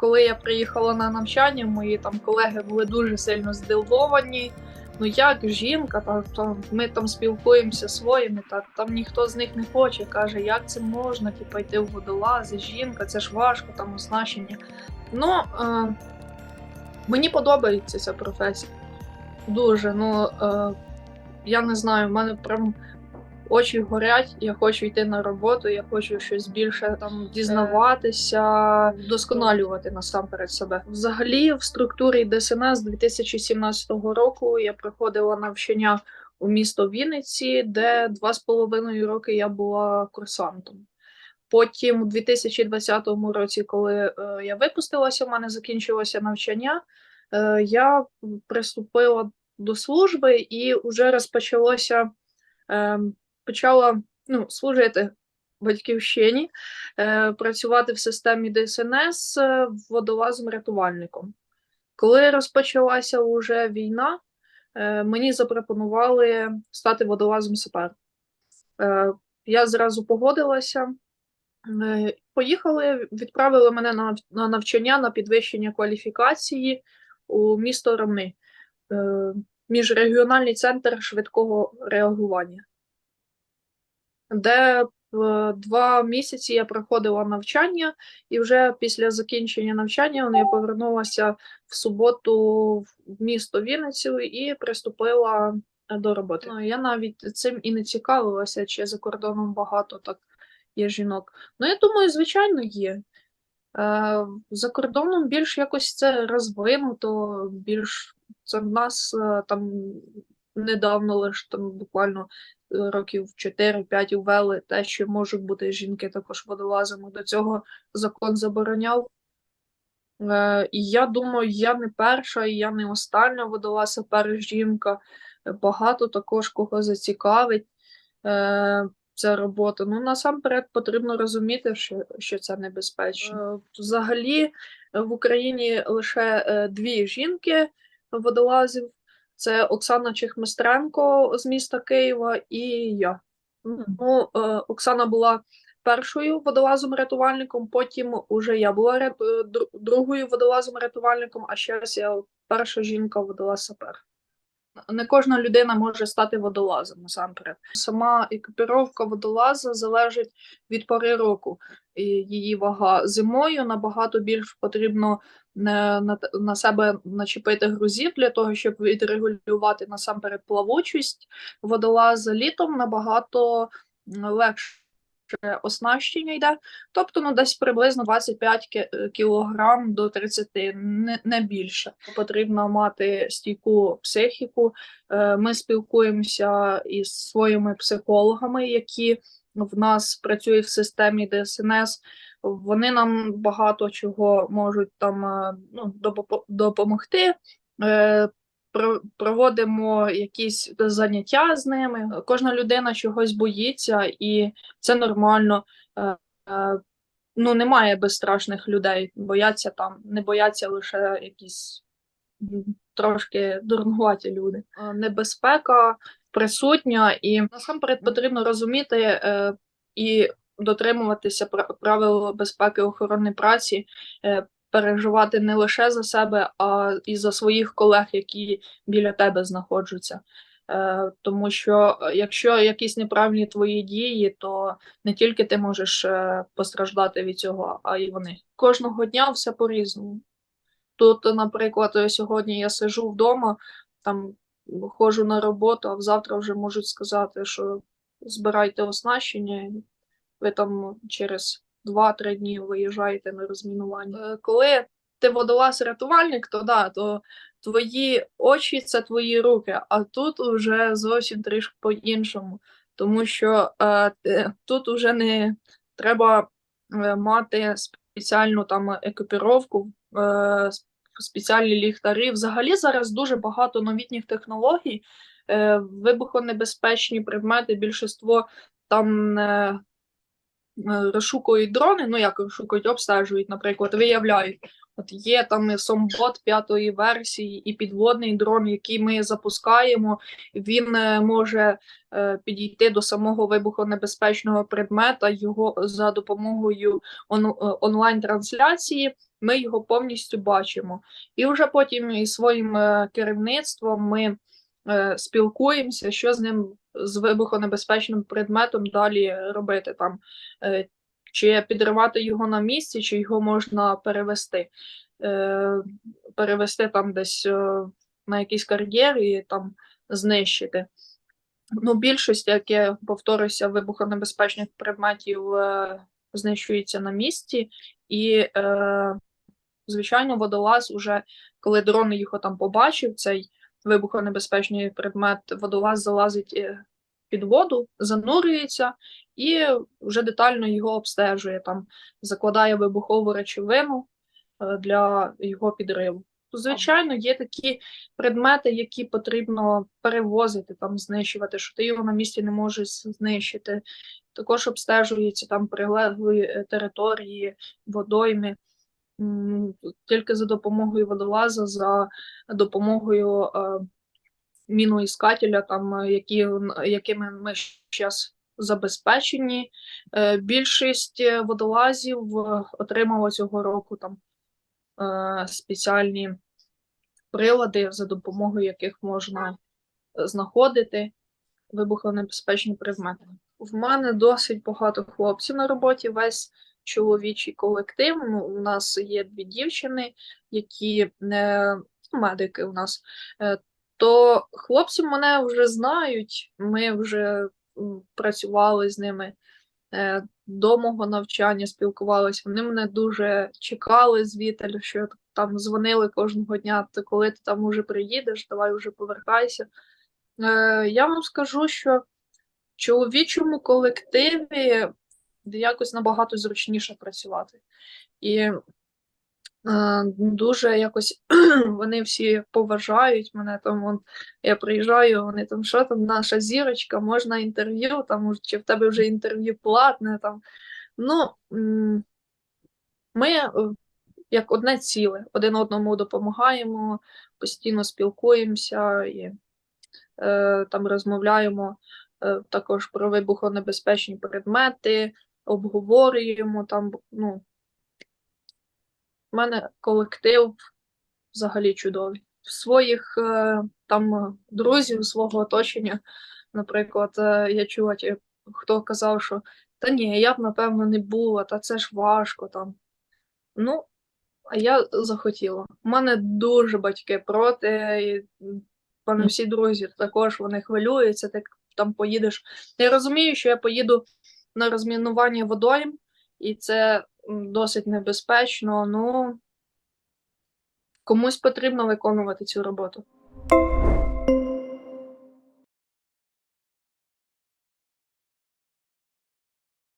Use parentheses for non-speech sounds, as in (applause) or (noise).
коли я приїхала на навчання, мої там колеги були дуже сильно здивовані. Ну як жінка, та, та ми там спілкуємося своїми, так там ніхто з них не хоче. каже, як це можна, типу, йти в водолази, жінка, це ж важко, там оснащення. Ну е, мені подобається ця професія. Дуже. Ну е, я не знаю, в мене прям очі горять, я хочу йти на роботу, я хочу щось більше там дізнаватися, вдосконалювати насамперед себе. Взагалі, в структурі ДСНС 2017 року я проходила навчання у місто Вінниці, де два з половиною роки я була курсантом. Потім, у 2020 році, коли е, я випустилася, в мене закінчилося навчання, е, я приступила до служби і вже розпочалося. Почала ну, служити батьківщині, е, працювати в системі ДСНС е, водолазом-рятувальником. Коли розпочалася вже війна, е, мені запропонували стати водолазом сапер. Е, я зразу погодилася. Е, Поїхали, відправили мене на, на навчання на підвищення кваліфікації у місто Ромни, е, міжрегіональний центр швидкого реагування де два місяці я проходила навчання, і вже після закінчення навчання я повернулася в суботу в місто Вінницю і приступила до роботи. Ну, Я навіть цим і не цікавилася, чи за кордоном багато так є жінок. Ну, я думаю, звичайно, є. Е, За кордоном більш якось це розвинуто, більш це в нас е, там недавно лише там буквально е, років 4-5 ввели те, що можуть бути жінки також водолазами. До цього закон забороняв. Е, І я думаю, я не перша, і я не остання водолаз, а перша жінка. Багато також кого зацікавить е, ця робота. Ну, насамперед потрібно розуміти, що, що це небезпечно. Е, Взагалі в Україні лише е, дві жінки водолазів. Це Оксана Чехмистренко з міста Києва і я. Ну, е, Оксана була першою водолазом-рятувальником, потім уже я була е, дру- другою водолазом-рятувальником, а ще раз я перша жінка водолаз-сапер. Не кожна людина може стати водолазом насамперед. Сама екіпіровка водолаза залежить від пори року. Її вага зимою набагато більш потрібно на, на себе начепити грузів для того, щоб відрегулювати насамперед плавучість водолаза. Літом набагато легше оснащення йде, тобто ну, десь приблизно 25 ки- кілограм до 30, не, не більше. Потрібно мати стійку психіку. Е, Ми спілкуємося із своїми психологами, які в нас працюють в системі ДСНС. Вони нам багато чого можуть там е, ну, допомогти. Е, Проводимо якісь заняття з ними. Кожна людина чогось боїться, і це нормально. Е, Ну, немає безстрашних людей. Бояться там, не бояться лише якісь трошки дурнуваті люди. Небезпека присутня, і насамперед потрібно розуміти і дотримуватися пра- правил безпеки охорони праці, е, переживати не лише за себе, а і за своїх колег, які біля тебе знаходжуться. Е, Тому що е, якщо якісь неправильні твої дії, то не тільки ти можеш постраждати від цього, а й вони. Кожного дня все по-різному. Тут, наприклад, сьогодні я сижу вдома, там ходжу на роботу, а завтра вже можуть сказати, що збирайте оснащення, ви там через 2-3 дні виїжджаєте на розмінування. Е, Коли ти водолаз-рятувальник, то да, то твої очі це твої руки, а тут вже зовсім трішки по-іншому. Тому що е, тут вже не треба е, мати спеціальну там екіпіровку, е, спеціальні ліхтарі. Взагалі зараз дуже багато новітніх технологій, е, вибухонебезпечні предмети, більшіство там е, е, розшукують дрони, ну як розшукують, обстежують, наприклад, виявляють. От є там сомбот п'ятої версії і підводний дрон, який ми запускаємо. Він е, може е, підійти до самого вибухонебезпечного предмета його за допомогою он- е, онлайн-трансляції. Ми його повністю бачимо. І вже потім із своїм е, керівництвом ми е, спілкуємося, що з ним з вибухонебезпечним предметом далі робити там. Е, чи підривати його на місці, чи його можна перевести. Е, перевести там десь е, на якийсь кар'єр і там знищити. Ну, більшість, як я повторюся, вибухонебезпечних предметів е, знищується на місці, і, звичайно, водолаз уже, коли дрон його там побачив, цей вибухонебезпечний предмет, водолаз залазить е, під воду, занурюється і вже детально його обстежує, там закладає вибухову речовину е, для його підриву. Звичайно, є такі предмети, які потрібно перевозити, там знищувати, що ти його на місці не можеш знищити. Також обстежуються там прилеглі е, території, водойми. Тільки за допомогою водолаза, за допомогою е, міноіскателя, там, е, які, якими ми зараз забезпечені. Е, Більшість е, водолазів е, отримала цього року там е, спеціальні прилади, за допомогою яких можна е, знаходити вибухонебезпечні предмети. В мене досить багато хлопців на роботі, весь чоловічий колектив. Ну, у нас є дві дівчини, які е, медики у нас. Е, то хлопці мене вже знають, ми вже працювали з ними е, до мого навчання, спілкувалися. Вони мене дуже чекали звідти, що там дзвонили кожного дня, то коли ти там уже приїдеш, давай вже повертайся. Е, я вам скажу, що в чоловічому колективі якось набагато зручніше працювати. І е, дуже якось (clears throat) вони всі поважають мене. Там вон, я приїжджаю, вони там, що там, наша зірочка, можна інтерв'ю, там, чи в тебе вже інтерв'ю платне. Там. Ну, ми е, як одне ціле, один одному допомагаємо, постійно спілкуємося і е, там розмовляємо е, також про вибухонебезпечні предмети, обговорюємо там, ну, в мене колектив взагалі чудовий. Своїх е, там е, друзів, свого оточення, наприклад, е, я чула, хто казав, що та ні, я б напевно не була, та це ж важко там. Ну, а я захотіла. У мене дуже батьки проти, і мене всі друзі також вони хвилюються, ти там поїдеш. Я розумію, що я поїду на розмінування водойм, і це досить небезпечно. Ну комусь потрібно виконувати цю роботу.